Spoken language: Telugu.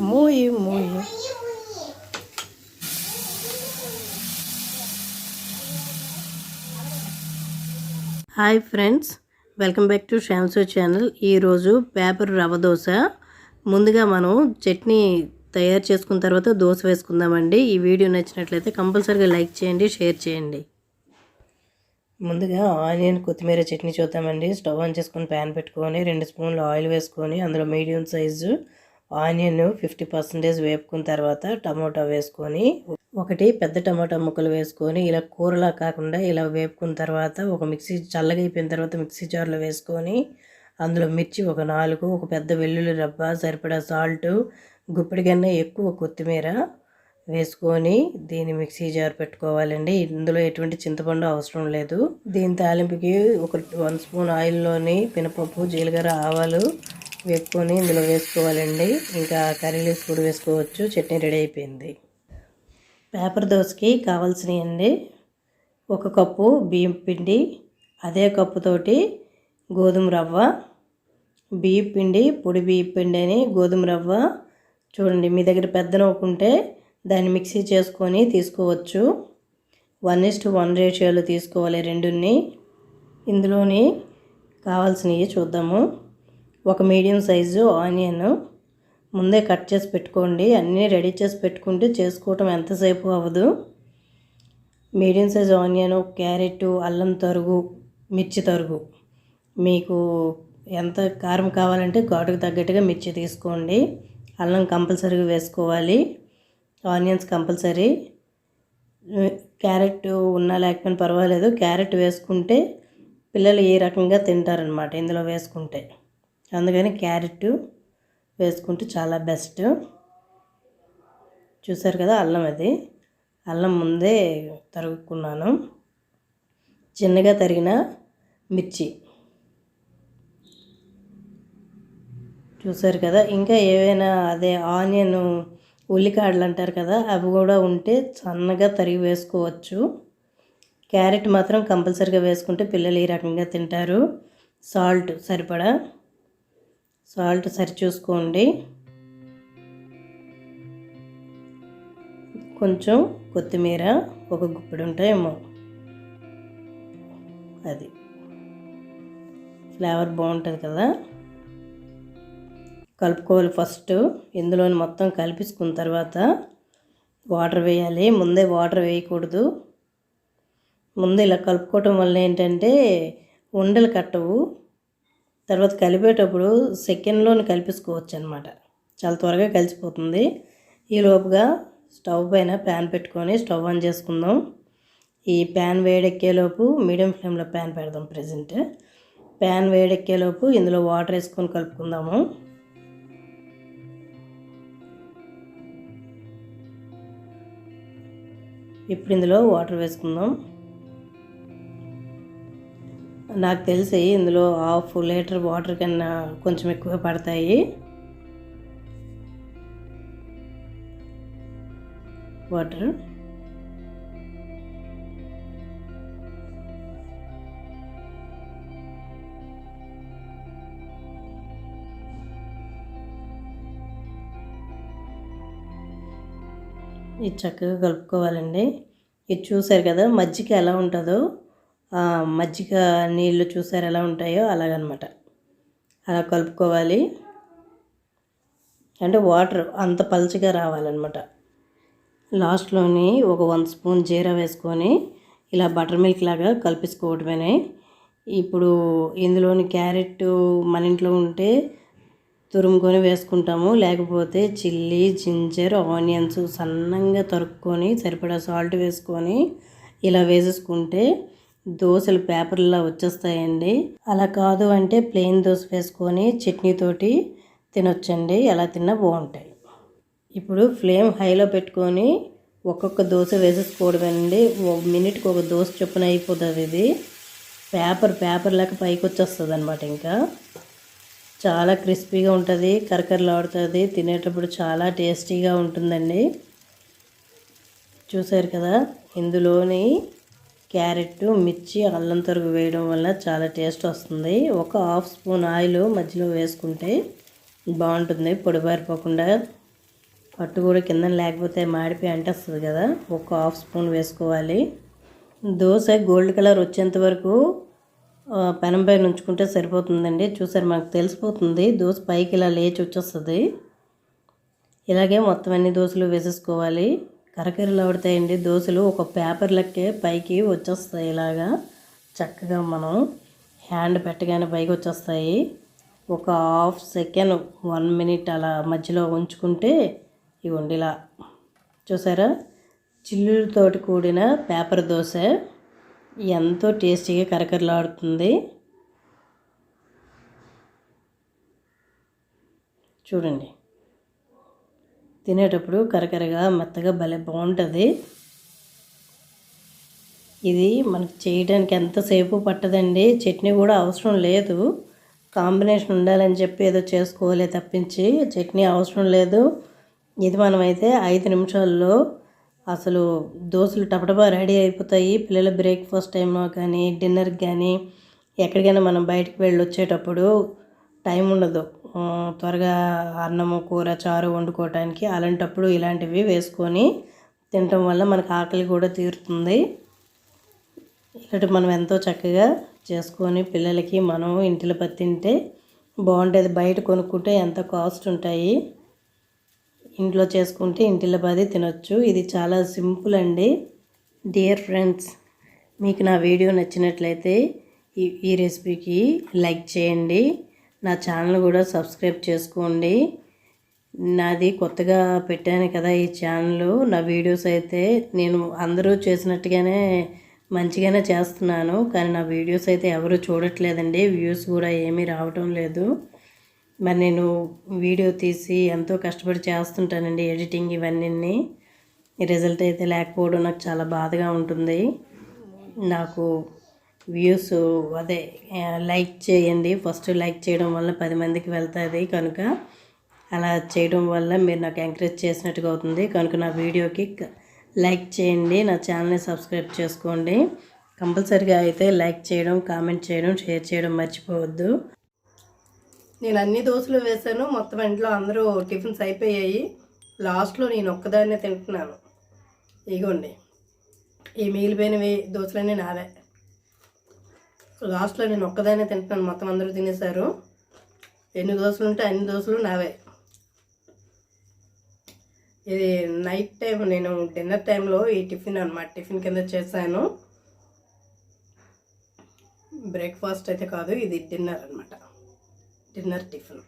Muy, muy. Hi friends welcome back to షామ్సో channel ఈరోజు పేపర్ రవ్వ దోశ. ముందుగా మనం చట్నీ తయారు చేసుకున్న తర్వాత దోశ వేసుకుందామండి. ఈ వీడియో నచ్చినట్లయితే కంపల్సరీగా లైక్ చేయండి షేర్ చేయండి. ముందుగా ఆనియన్ కొత్తిమీర చట్నీ చూద్దామండి. స్టవ్ ఆన్ చేసుకొని ప్యాన్ పెట్టుకొని రెండు స్పూన్లు ఆయిల్ వేసుకొని అందులో medium size onion fifty percentage వేపుకున్న తర్వాత టమోటా వేసుకొని ఒకటి పెద్ద టమాటా ముక్కలు వేసుకొని ఇలా కూరలా కాకుండా ఇలా వేపుకున్న తర్వాత ఒక మిక్సీ చల్లగా అయిపోయిన తర్వాత మిక్సీ జార్లో వేసుకొని అందులో మిర్చి ఒక నాలుగు ఒక పెద్ద వెల్లుల్లి రబ్బ సరిపడా సాల్ట్ గుప్పిడి కన్నా ఎక్కువ కొత్తిమీర వేసుకొని దీన్ని మిక్సీ జార్ పెట్టుకోవాలండి. ఇందులో ఎటువంటి చింతపండు అవసరం లేదు. దీని తాలింపుకి ఒక వన్ స్పూన్ ఆయిల్లోని మినపప్పు జీలకర్ర ఆవాలు వేపుకొని ఇందులో వేసుకోవాలండి. ఇంకా కర్రీ లీవ్స్ కూడా వేసుకోవచ్చు. చట్నీ రెడీ అయిపోయింది. పేపర్ దోశకి కావాల్సినవి ఒక కప్పు బియ్యం పిండి అదే కప్పుతోటి గోధుమ రవ్వ బియ్యం పిండి పొడి బియ్యం పిండి అని గోధుమ రవ్వ. చూడండి మీ దగ్గర పెద్ద నవ్వుకుంటే దాన్ని మిక్సీ చేసుకొని తీసుకోవచ్చు. వన్ ఇస్ట్ వన్ రేషియోలో తీసుకోవాలి రెండుని. ఇందులోని కావాల్సినవి చూద్దాము. ఒక మీడియం సైజు ఆనియన్ ముందే కట్ చేసి పెట్టుకోండి. అన్నీ రెడీ చేసి పెట్టుకుంటే చేసుకోవటం ఎంతసేపు అవ్వదు. మీడియం సైజ్ ఆనియన్ క్యారెట్ అల్లం తరుగు మిర్చి తరుగు. మీకు ఎంత కారం కావాలంటే ఘాటుకు తగ్గట్టుగా మిర్చి తీసుకోండి. అల్లం కంపల్సరీగా వేసుకోవాలి. Onions compulsory. క్యారెట్ ఉన్నా లేకపోయినా పర్వాలేదు. క్యారెట్ వేసుకుంటే పిల్లలు ఏ రకంగా తింటారనమాట ఇందులో వేసుకుంటే. అందుకని క్యారెట్ వేసుకుంటే చాలా బెస్ట్. చూసారు కదా అల్లం అది. అల్లం ముందే తరుగుకున్నాను చిన్నగా తరిగిన మిర్చి. చూసారు కదా ఇంకా ఏవైనా అదే ఆనియన్ ఉల్లికాడలు అంటారు కదా అవి కూడా ఉంటే సన్నగా తరిగి వేసుకోవచ్చు. క్యారెట్ మాత్రం కంపల్సరీగా వేసుకుంటే పిల్లలు ఈ రకంగా తింటారు. సాల్ట్ సరిపడా. సాల్ట్ సరి చూసుకోండి కొంచెం కొత్తిమీర ఒక గుప్పిడి ఉంటాయేమో. అది. ఫ్లేవర్ బాగుంటుంది కదా. కలుపుకోవాలి ఫస్ట్. ఇందులోని మొత్తం కలిపించుకున్న తర్వాత వాటర్ వేయాలి. ముందే వాటర్ వేయకూడదు. ముందు ఇలా కలుపుకోవటం వల్ల ఏంటంటే ఉండలు కట్టవు. తర్వాత కలిపేటప్పుడు సెకండ్లోని కలిపేసుకోవచ్చు అనమాట చాలా త్వరగా కలిసిపోతుంది. ఈ లోపుగా స్టవ్ పైన ప్యాన్ పెట్టుకొని స్టవ్ ఆన్ చేసుకుందాం. ఈ ప్యాన్ వేడెక్కేలోపు మీడియం ఫ్లేమ్లో ప్యాన్ పెడదాం ప్రజెంట్. ప్యాన్ వేడెక్కేలోపు ఇందులో వాటర్ వేసుకొని కలుపుకుందాము. ఇప్పుడు ఇందులో వాటర్ వేసుకుందాం. నాకు తెలిసి ఇందులో హాఫ్ లీటర్ వాటర్ కన్నా కొంచెం ఎక్కువ పడతాయి. వాటర్. ఇది చక్కగా కలుపుకోవాలండి. ఇది చూసారు కదా మజ్జిగ ఎలా ఉంటుందో. మజ్జిగ నీళ్ళు చూసారు ఎలా ఉంటాయో అలాగనమాట. అలా కలుపుకోవాలి. అంటే వాటర్ అంత పలుచగా రావాలన్నమాట లాస్ట్లోని ఒక వన్ స్పూన్ జీరా వేసుకొని ఇలా బటర్ మిల్క్ లాగా కలిపించుకోవటమే ఇప్పుడు ఇందులోని క్యారెట్ మన ఇంట్లో ఉంటే తురుముకొని వేసుకుంటాము. లేకపోతే చిల్లీ జింజర్ ఆనియన్స్ సన్నంగా తరుక్కొని సరిపడా సాల్ట్ వేసుకొని ఇలా వేసేసుకుంటే దోశలు పేపర్లా వచ్చేస్తాయండి. అలా కాదు అంటే ప్లెయిన్ దోశ వేసుకొని చట్నీతోటి తినొచ్చండి. ఎలా తిన్నా బాగుంటాయి. ఇప్పుడు ఫ్లేమ్ హైలో పెట్టుకొని ఒక్కొక్క దోశ వేసేసుకోవడమేనండి. ఒక మినిట్కి ఒక దోశ చొప్పున అయిపోతుంది ఇది. పేపర్ పేపర్ లేక పైకి వచ్చేస్తుంది అనమాట ఇంకా. చాలా క్రిస్పీగా ఉంటుంది కరకరలాడుతుంది తినేటప్పుడు చాలా టేస్టీగా ఉంటుందండి. చూసారు కదా? ఇందులోని క్యారెట్ మిర్చి అల్లం తరుగు వేయడం వల్ల చాలా టేస్ట్ వస్తుంది. ఒక హాఫ్ స్పూన్ ఆయిల్ మధ్యలో వేసుకుంటే బాగుంటుంది. పొడిబారిపోకుండా పట్టు కూడా కింద లేకపోతే మాడిపోయి అంటేస్తుంది కదా. ఒక హాఫ్ స్పూన్ వేసుకోవాలి. దోశ గోల్డ్ కలర్ వచ్చేంత వరకు పెనంపై పెనం ఉంచుకుంటే సరిపోతుందండి. చూసారు మనకు తెలిసిపోతుంది. దోశ పైకి ఇలా లేచి వచ్చేస్తుంది. ఇలాగే మొత్తం అన్ని దోశలు వేసేసుకోవాలి. కరకరలు ఆడుతాయండి దోశలు ఒక పేపర్ లెక్కే పైకి వచ్చేస్తాయి ఇలాగా. చక్కగా మనం హ్యాండ్ పెట్టగానే పైకి వచ్చేస్తాయి. ఒక హాఫ్ సెకండ్ వన్ మినిట్ అలా మధ్యలో ఉంచుకుంటే ఇవ్వండి ఇలా. చూసారా? చిల్లులతోటి కూడిన పేపర్ దోశ ఎంతో టేస్టీగా కరకరలాడుతుంది చూడండి. తినేటప్పుడు కరకరగా మెత్తగా భలే బాగుంటుంది. ఇది మనకి చేయడానికి ఎంతసేపు పట్టదండి? చట్నీ కూడా అవసరం లేదు. కాంబినేషన్ ఉండాలని చెప్పి ఏదో చేసుకోవాలి తప్పించి చట్నీ అవసరం లేదు. ఇది మనమైతే ఐదు నిమిషాల్లో అసలు దోశలు టపటపా రెడీ అయిపోతాయి. పిల్లల బ్రేక్ఫాస్ట్ టైంలో కానీ డిన్నర్కి కానీ ఎక్కడికైనా మనం బయటకు వెళ్ళి వచ్చేటప్పుడు టైం ఉండదు. త్వరగా అన్నము కూర చారు వండుకోవటానికి అలాంటప్పుడు ఇలాంటివి వేసుకొని తినటం వల్ల మనకు ఆకలి కూడా తీరుతుంది. ఇలాంటి మనం ఎంతో చక్కగా చేసుకొని పిల్లలకి మనం ఇంటిలో పత్తింటే బాగుంటుంది బయట కొనుక్కుంటే ఎంత కాస్ట్ ఉంటాయి. ఇంట్లో చేసుకుంటే ఇంటిలో పది తినొచ్చు. ఇది చాలా సింపుల్ అండి. డియర్ ఫ్రెండ్స్ మీకు నా వీడియో నచ్చినట్లయితే ఈ ఈ రెసిపీకి లైక్ చేయండి. నా ఛానల్ కూడా సబ్స్క్రైబ్ చేసుకోండి. నాది కొత్తగా పెట్టాను కదా ఈ ఛానల్. నా వీడియోస్ అయితే నేను అందరూ చేసినట్టుగానే మంచిగానే చేస్తున్నాను. కానీ నా వీడియోస్ అయితే ఎవరు చూడట్లేదండి. వ్యూస్ కూడా ఏమీ రావటం లేదు. మరి నేను వీడియో తీసి ఎంతో కష్టపడి చేస్తుంటానండి ఎడిటింగ్ ఇవన్నీ రిజల్ట్ అయితే లేకపోవడం నాకు చాలా బాధగా ఉంటుంది. నాకు వ్యూస్ అదే లైక్ చేయండి. ఫస్ట్ లైక్ చేయడం వల్ల పది మందికి వెళ్తుంది కనుక. అలా చేయడం వల్ల మీరు నాకు ఎంకరేజ్ చేసినట్టుగా అవుతుంది. కనుక నా వీడియోకి లైక్ చేయండి. నా ఛానల్ని సబ్స్క్రైబ్ చేసుకోండి. కంపల్సరిగా అయితే లైక్ చేయడం కామెంట్ చేయడం షేర్ చేయడం మర్చిపోవద్దు. నేను అన్ని దోశలు వేసాను. మొత్తం ఇంట్లో అందరూ టిఫిన్స్ అయిపోయాయి. లాస్ట్లో నేను ఒక్కదాన్నే తింటున్నాను. ఇగోండి. ఈ మిగిలిపోయినవి దోశలన్నీ నావే. లాస్ట్లో నేను ఒక్కదానే తింటున్నాను. మొత్తం అందరూ తినేశారు. ఎన్ని దోశలు ఉంటే అన్ని దోశలు నావే. ఇది నైట్ టైం నేను డిన్నర్ టైంలో ఈ టిఫిన్ అనమాట టిఫిన్ కింద చేశాను. బ్రేక్ఫాస్ట్ అయితే కాదు ఇది డిన్నర్ అనమాట డిన్నర్ టిఫిన్